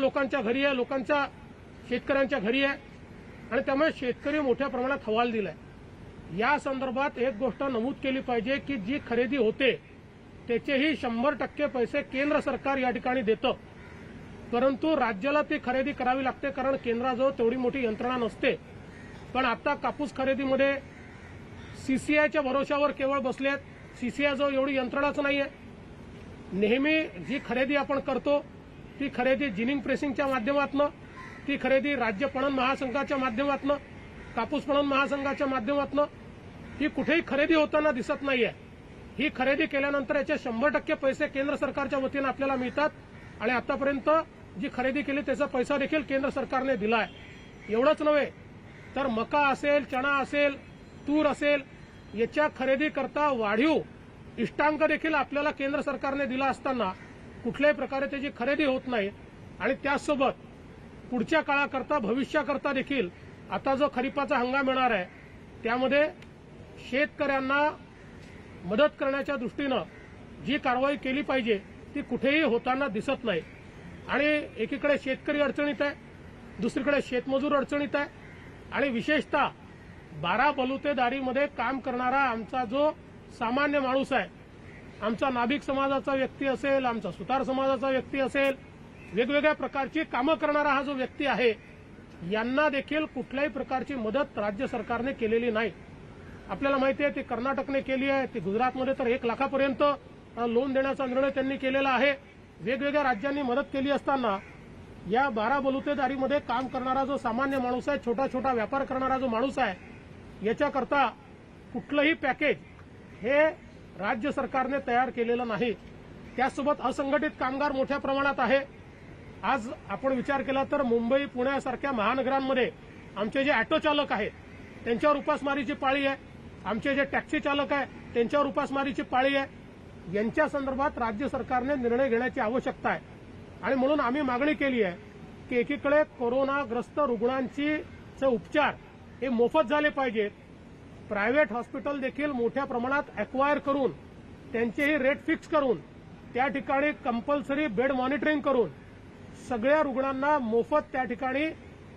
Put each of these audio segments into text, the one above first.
लोकांच्या घरी आहे लोकांच्या शेतकऱ्यांच्या घरी आहे. आणि त्यामुळे शेतकरी मोठ्या प्रमाणात हवाल दिलाय. या संदर्भात एक गोष्ट नमूद केली पाहिजे की जी खरेदी होते त्याचेही शंभर टक्के पैसे केंद्र सरकार या ठिकाणी देतं. परंतु राज्याला ती खरेदी करावी लागते कारण केंद्राजवळ तेवढी मोठी यंत्रणा नसते. पण आता कापूस खरेदीमध्ये सीसीआयच्या भरोशावर केवळ बसलेत. सीसीआयजवळ एवढी यंत्रणाच नाहीये. नेहमी जी खरेदी आपण करतो ती खरेदी जिनिंग प्रेसिंगच्या माध्यमातून ती खरेदी राज्य पणन महासंघाच्या माध्यमातून कापूस पणन महासंघाच्या माध्यमातून ही कुठेही खरेदी होताना दिसत नाहीये. ही खरेदी केल्यानंतर याचे शंभर टक्के पैसे केंद्र सरकारच्या वतीनं आपल्याला मिळतात आणि आतापर्यंत जी खरेदी केली त्याचा पैसा देखील केंद्र सरकारने दिलाय. एवढंच नव्हे तर मका असेल चणा असेल तूर असेल याच्या खरेदीकरता वाढीव इष्टांक देखील आपल्याला केंद्र सरकारने दिला असताना कुठल्याही प्रकारे त्याची खरेदी होत नाही आणि त्याचसोबत पुढच्या काळाकरता भविष्याकरता देखील आता जो खरीपाचा हंगाम येणार आहे त्यामध्ये शेतकऱ्यांना मदत करण्याच्या दृष्टीनं जी कारवाई केली पाहिजे ती कुठेही होताना दिसत नाही. आणि एकीकडे शेतकरी अडचणीत आहे दुसरीकडे शेतमजूर अडचणीत आहे आणि विशेषतः बारा बलुतेदारीमध्ये काम करणारा आमचा जो सामान्य माणूस आहे आमचा नाभिक समाजाचा व्यक्ती असेल आमचा सुतार समाजाचा व्यक्ती असेल वेगवेगळ्या प्रकारची कामं करणारा हा जो व्यक्ती आहे यांना देखील कुठल्याही प्रकारची मदत राज्य सरकारने केलेली नाही. आपल्याला माहिती आहे ती कर्नाटकने केली आहे ती गुजरातमध्ये तर एक लाखापर्यंत लोन देण्याचा निर्णय त्यांनी केलेला आहे. वेगवेगळ्या राज्यांनी मदत केली असताना या बारा बलुतेदारीमध्ये काम करणारा जो सामान्य माणूस आहे छोटा छोटा व्यापार करणारा जो माणूस आहे याच्याकरता कुठलंही पॅकेज हे राज्य सरकारने तयार केलेलं नाही. त्यासोबत असंघटित कामगार मोठ्या प्रमाणात आहे. आज आपण विचार केला तर मुंबई पुण्यासारख्या महानगरांमध्ये आमचे जे ऑटो चालक आहेत त्यांच्यावर उपासमारीची पाळी आहे. आमचे जे टॅक्सी चालक आहे त्यांच्यावर उपासमारीची पाळी आहे. यांच्या संदर्भात राज्य सरकारने निर्णय घेण्याची आवश्यकता आहे. आणि म्हणून आम्ही मागणी केली आहे की एकीकडे कोरोनाग्रस्त रुग्णांची उपचार हे मोफत झाले पाहिजेत. प्रायव्हेट हॉस्पिटल देखील मोठ्या प्रमाणात अक्वायर करून त्यांचेही रेट फिक्स करून त्या ठिकाणी कंपल्सरी बेड मॉनिटरिंग करून सगळ्या रुग्णांना मोफत त्या ठिकाणी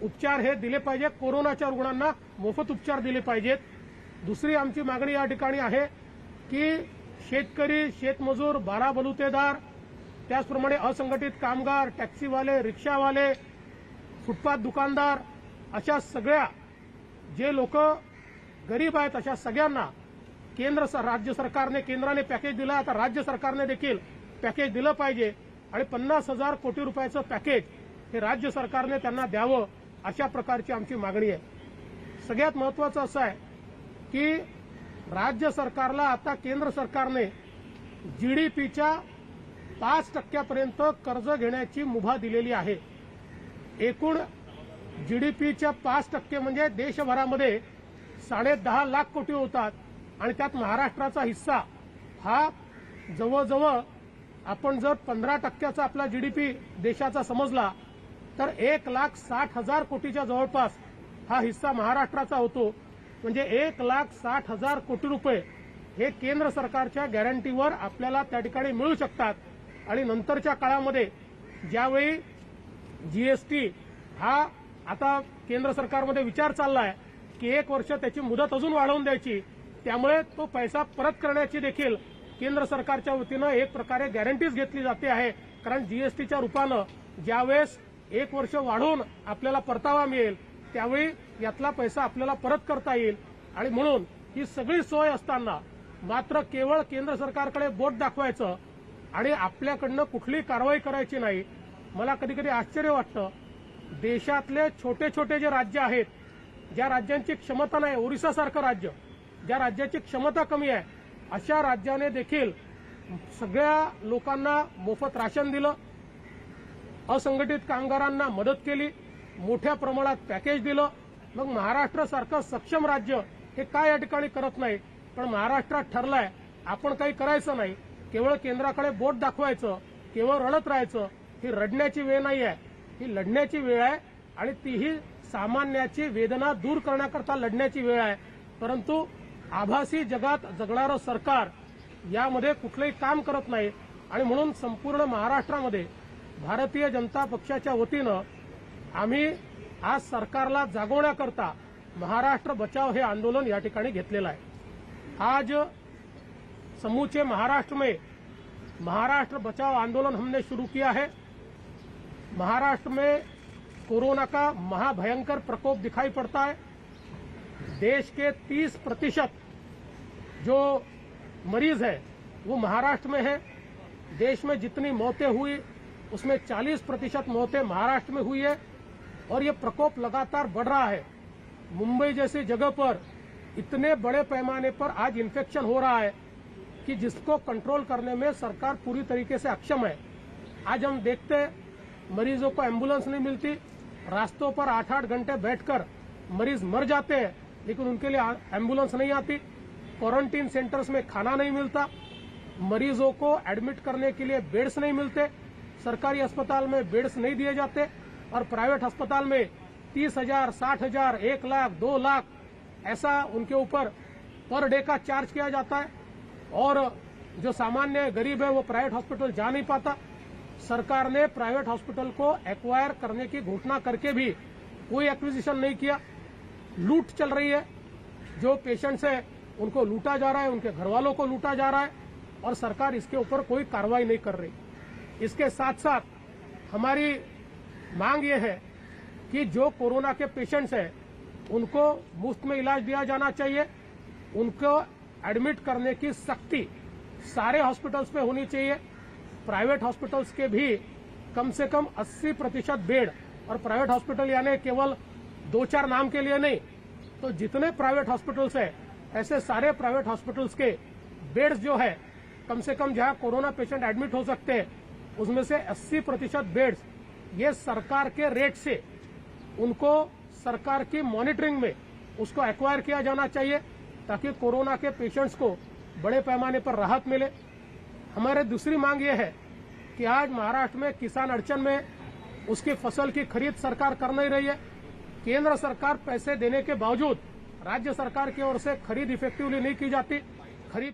उपचार हे दिले पाहिजे. कोरोनाच्या रुग्णांना मोफत उपचार दिले पाहिजेत. दुसरी आमची मागणी या ठिकाणी आहे की शेतकरी शेतमजूर बारा बलुतेदार त्याचप्रमाणे असंघटित कामगार टॅक्सीवाले रिक्षावाले फुटपाथ दुकानदार अशा सगळ्या जे लोक गरीब आहेत अशा सगळ्यांना केंद्र स- राज्य सरकारने केंद्राने पॅकेज दिलं आता राज्य सरकारने देखील पॅकेज दिलं पाहिजे. आणि पन्नास हजार कोटी रुपयाचं पॅकेज हे राज्य सरकारने त्यांना द्यावं अशा प्रकारची आमची मागणी आहे. सगळ्यात महत्वाचं असं आहे की राज्य सरकारला आता केंद्र सरकारने जीडीपीच्या पाच टक्क्यापर्यंत कर्ज घेण्याची मुभा दिलेली आहे. एकूण जीडीपीच्या पाच टक्के म्हणजे देशभरामध्ये साडे दहा लाख कोटी होतात. आणि त्यात महाराष्ट्राचा हिस्सा हा जवळजवळ आपण जर पंधरा टक्क्याचा आपला जीडीपी देशाचा समजला तर एक लाख साठ हजार कोटीच्या जवळपास हा हिस्सा महाराष्ट्राचा होतो. म्हणजे एक लाख साठ हजार कोटी रुपये हे केंद्र सरकारच्या गॅरंटीवर आपल्याला त्या ठिकाणी मिळू शकतात. आणि नंतरच्या काळामध्ये ज्यावेळी जीएसटी हा आता केंद्र सरकारमध्ये विचार चालला आहे की एक वर्ष त्याची मुदत अजून वाढवून द्यायची. त्यामुळे तो पैसा परत करण्याची देखील केंद्र सरकारच्या वतीनं एक प्रकारे गॅरंटीज घेतली जाते आहे. कारण जीएसटीच्या रूपानं ज्यावेळेस एक वर्ष वाढवून आपल्याला परतावा मिळेल त्यावेळी यातला पैसा आपल्याला परत करता येईल. आणि म्हणून ही सगळी सोय असताना मात्र केवळ केंद्र सरकारकडे बोट दाखवायचं आणि आपल्याकडनं कुठली कारवाई करायची नाही. मला कधी कधी आश्चर्य वाटतं. देशातले छोटे छोटे जे राज्य आहेत ज्या राज्यांची क्षमता नाही ओरिसासारखं राज्य. ज्या राज्याची क्षमता कमी आहे अशा राज्याने देखील सगळ्या लोकांना मोफत राशन दिलं. असंघटित कामगारांना मदत केली. मोठ्या प्रमाणात पॅकेज दिलं. मग महाराष्ट्रासारखं सक्षम राज्य हे काय या ठिकाणी करत नाही? पण महाराष्ट्रात ठरलंय आपण काही करायचं नाही. केवळ केंद्राकडे बोट दाखवायचं केवळ रडत राहायचं. ही रडण्याची वेळ नाही आहे ही लढण्याची वेळ आहे आणि तीही सामान्याची वेदना दूर करण्याकरता लढण्याची वेळ आहे. परंतु आभासी जगात जगणारं सरकार यामध्ये कुठलंही काम करत नाही आणि म्हणून संपूर्ण महाराष्ट्रामध्ये भारतीय जनता पक्षाच्या वतीनं आम्ही आज सरकारला जागवण्याकरता महाराष्ट्र बचाव हे आंदोलन या ठिकाणी घेतलेलं आहे. आज समूचे महाराष्ट्र में महाराष्ट्र बचाव आंदोलन हमने शुरू किया है. महाराष्ट्र में कोरोना का महाभयंकर प्रकोप दिखाई पड़ता है। देश के 30 प्रतिशत जो मरीज़ है, वो महाराष्ट्र में है। देश में जितनी मौतें हुई, उसमें 40 प्रतिशत मौतें महाराष्ट्र में हुई है और ये प्रकोप लगातार बढ़ रहा है। मुंबई जैसी जगह पर इतने बड़े पैमाने पर आज इन्फेक्शन हो रहा है कि जिसको कंट्रोल करने में सरकार पूरी तरीके से अक्षम है। आज हम देखते हैं, मरीजों को एंबुलेंस नहीं मिलती रास्तों पर आठ आठ घंटे बैठकर मरीज़ मर जाते हैं, लेकिन उनके लिए एंबुलेंस नहीं आती, क्वारंटीन सेंटर्स में खाना नहीं मिलता, मरीजों को एडमिट करने के लिए बेड्स नहीं मिलते, सरकारी अस्पताल में बेड्स नहीं दिए जाते, और प्राइवेट अस्पताल में तीस हज़ार, साठ हज़ार, एक लाख, दो लाख, ऐसा उनके ऊपर पर डे का चार्ज किया जाता है, और जो सामान्य गरीब है, वो प्राइवेट हॉस्पिटल जा नहीं पाता। सरकार ने प्राइवेट हॉस्पिटल को एक्वायर करने की घोषणा करके भी कोई एक्विजिशन नहीं किया। लूट चल रही है। जो पेशेंट्स है, उनको लूटा जा रहा है, उनके घर वालों को लूटा जा रहा है और सरकार इसके ऊपर कोई कार्रवाई नहीं कर रही। इसके साथ साथ हमारी मांग ये है कि जो कोरोना के पेशेंट्स हैं, उनको मुफ़्त में इलाज दिया जाना चाहिए। उनको एडमिट करने की सख्ती सारे हॉस्पिटल्स में होनी चाहिए। प्राइवेट हॉस्पिटल्स के भी कम से कम 80 प्रतिशत बेड और प्राइवेट हॉस्पिटल यानी केवल दो चार नाम के लिए नहीं तो जितने प्राइवेट हॉस्पिटल्स है, ऐसे सारे प्राइवेट हॉस्पिटल्स के बेड्स जो है, कम से कम जहाँ कोरोना पेशेंट एडमिट हो सकते हैं, उसमें से 80 प्रतिशत बेड्स ये सरकार के रेट से, उनको सरकार की मॉनिटरिंग में उसको एक्वायर किया जाना चाहिए, ताकि कोरोना के पेशेंट्स को बड़े पैमाने पर राहत मिले। हमारे दूसरी मांग ये है कि आज महाराष्ट्र में किसान अड़चन में उसकी फ़सल की खरीद सरकार कर नहीं रही है। केंद्र सरकार पैसे देने के बावजूद राज्य सरकार की ओर से खरीद इफेक्टिवली नहीं की जाती। खरीद